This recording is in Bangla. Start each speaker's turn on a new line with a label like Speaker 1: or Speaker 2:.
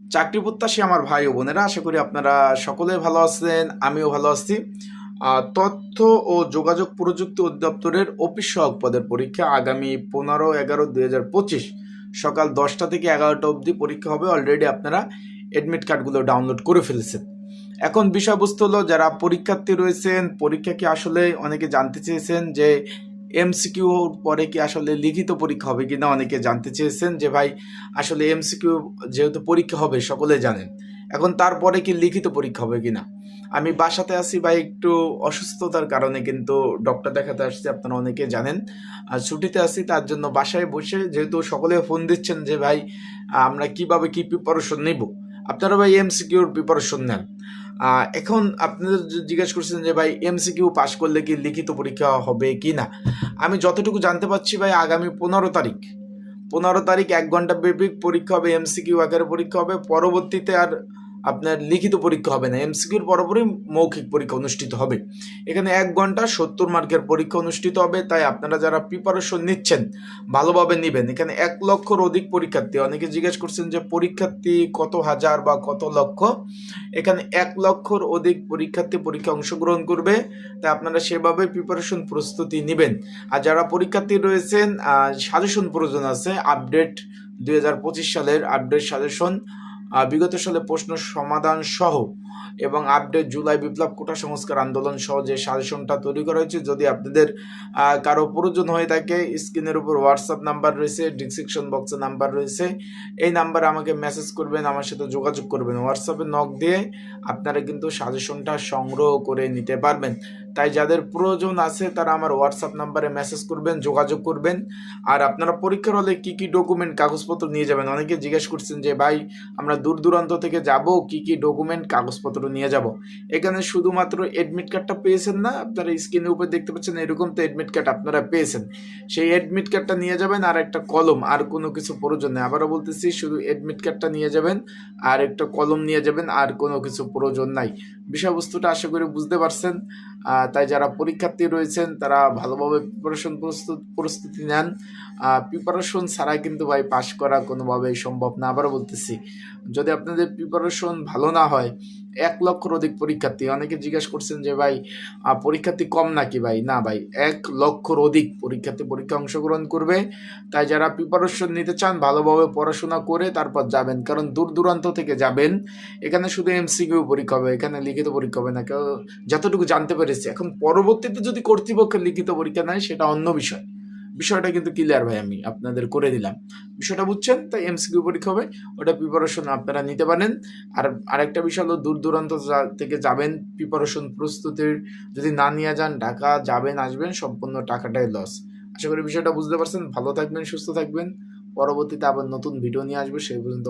Speaker 1: চাকরি প্রত্যাশী আমার ভাই ও বোনেরা, আশা করি আপনারা সকলে ভালো আছেন, আমিও ভালো আছি। তথ্য ও যোগাযোগ প্রযুক্তি অধিদপ্তরের অফিস সহায়ক পদের পরীক্ষা আগামী পনেরো এগারো দুই হাজার পঁচিশ সকাল দশটা থেকে এগারোটা অবধি পরীক্ষা হবে। অলরেডি আপনারা অ্যাডমিট কার্ডগুলো ডাউনলোড করে ফেলেছেন। এখন বিষয়বস্তু হলো, যারা পরীক্ষার্থী রয়েছেন পরীক্ষা কি আসলে অনেকে জানতে চেয়েছেন যে এমসিকিউ পরে কি আসলে লিখিত পরীক্ষা হবে কিনা অনেকে জানতে চেয়েছেন যে ভাই, আসলে এমসিকিউ যেহেতু পরীক্ষা হবে, সকলে জানেন। এখন তারপরে কি লিখিত পরীক্ষা হবে কিনা? আমি বাসাতে আছি ভাই, একটু অসুস্থতার কারণে কিন্তু ডক্টর দেখাতে আসছি, আপনারা অনেকে জানেন। আর ছুটিতে আছি, তার জন্য বাসায় বসে যেহেতু সকলে ফোন দিচ্ছেন যে ভাই, আমরা কীভাবে কি প্রিপারেশন নেব? আপনারা ভাই এমসিকিউর প্রিপারেশন নেন। এখন আপনাদের জিজ্ঞেস করছেন যে ভাই এমসিকিউ পাশ করলে কি লিখিত পরীক্ষা হবে কি না? আমি যতটুকু জানতে পারছি ভাই, আগামী পনেরো তারিখ পনেরো তারিখ এক ঘণ্টা ব্যাপী পরীক্ষা হবে এমসিকিউ আকারে পরীক্ষা হবে। পরবর্তীতে আর আপনার লিখিত পরীক্ষা হবে না, এমসিকিউর পরপরই মৌখিক পরীক্ষা অনুষ্ঠিত হবে। এখানে এক ঘণ্টা সত্তর মার্কের পরীক্ষা অনুষ্ঠিত হবে, তাই আপনারা যারা প্রিপারেশন নিচ্ছেন, ভালোভাবে নেবেন। এখানে এক লক্ষর অধিক পরীক্ষার্থী, অনেকে জিজ্ঞেস করছেন যে পরীক্ষার্থী কত হাজার বা কত লক্ষ? এখানে এক লক্ষর অধিক পরীক্ষার্থী পরীক্ষা অংশগ্রহণ করবে, তাই আপনারা সেভাবে প্রিপারেশন প্রস্তুতি নেবেন। আর যারা পরীক্ষার্থী রয়েছেন সাজেশন প্রয়োজন আছে আপডেট দুই হাজার পঁচিশ সালের আপডেট সাজেশন বিগত সালে প্রশ্ন সমাধান সহ এবং আপডেট জুলাই বিপ্লব কোটা সংস্কার আন্দোলন সহ যে সাজেশনটা তৈরি করা হয়েছে, যদি আপনাদের কারও প্রয়োজন হয়ে থাকে, স্ক্রিনের উপর হোয়াটসঅ্যাপ নাম্বার রয়েছে ডিসক্রিপশন বক্সে নাম্বার রয়েছে। এই নাম্বারে আমাকে মেসেজ করবেন, আমার সাথে যোগাযোগ করবেন। হোয়াটসঅ্যাপে নক দিয়ে আপনারা কিন্তু সাজেশনটা সংগ্রহ করে নিতে পারবেন। তাই যাদের প্রয়োজন আছে তারা আমার হোয়াটসঅ্যাপ নাম্বারে মেসেজ করবেন, যোগাযোগ করবেন। আর আপনারা পরীক্ষার হলে কী কী ডকুমেন্ট কাগজপত্র নিয়ে যাবেন? অনেকে জিজ্ঞেস করছেন যে, ভাই, আমরা দূর দূরান্ত থেকে যাব, কি কি ডকুমেন্ট কাগজপত্র নিয়ে যাব? এখানে শুধুমাত্র অ্যাডমিট কার্ডটা পেয়েছেন না, আপনারা স্ক্রিনের উপর দেখতে পাচ্ছেন এরকম তো অ্যাডমিট কার্ড আপনারা পেয়েছেন। সেই অ্যাডমিট কার্ডটা নিয়ে যাবেন আর একটা কলম, আর কোনো কিছু প্রয়োজন নেই। আবারও বলতেছি, শুধু অ্যাডমিট কার্ডটা নিয়ে যাবেন, আর একটা কলম নিয়ে যাবেন, আর কোনো কিছু প্রয়োজন নাই। বিষয়বস্তুটা আশা করি বুঝতে পারছেন। তাই যারা পরীক্ষার্থী রয়েছেন, তারা ভালোভাবে প্রিপারেশন প্রস্তুত, প্রস্তুতি নেন। প্রিপারেশন ছাড়া কিন্তু ভাই পাশ করা কোনোভাবেই সম্ভব না। আবার বলতেছি, যদি আপনাদের প্রিপারেশন ভালো না হয় এক লক্ষর অধিক পরীক্ষার্থী। অনেকে জিজ্ঞেস করছেন যে, ভাই পরীক্ষার্থী কম নাকি ভাই? না ভাই, এক লক্ষর অধিক পরীক্ষার্থী পরীক্ষা অংশগ্রহণ করবে। তাই যারা প্রিপারেশন নিতে চান, ভালোভাবে পড়াশোনা করে তারপর যাবেন। কারণ দূর দূরান্ত থেকে যাবেন, এখানে শুধু এমসিকিউ পরীক্ষা হবে, এখানে লিখিত পরীক্ষা হবে না। কেউ যতটুকু জানতে পেরেছি, এখন পরবর্তীতে যদি কর্তৃপক্ষের লিখিত পরীক্ষা নেয়, সেটা অন্য বিষয়। বিষয়টা কিন্তু ক্লিয়ার ভাই আমি আপনাদের করে দিলাম। বিষয়টা বুঝছেন? তাই এমসিকিউ পরীক্ষা হবে, ওটা প্রিপারেশন আপনারা নিতে পারেন। আর আরেকটা বিষয় হলো, দূর দূরান্ত থেকে যাবেন প্রিপারেশন প্রস্তুতির যদি না নিয়ে যান, ঢাকা যাবেন, আসবেন, সম্পূর্ণ টাকাটাই লস আশা করি বিষয়টা বুঝতে পারছেন। ভালো থাকবেন, সুস্থ থাকবেন। পরবর্তীতে আবার নতুন ভিডিও নিয়ে আসবে সেই পর্যন্ত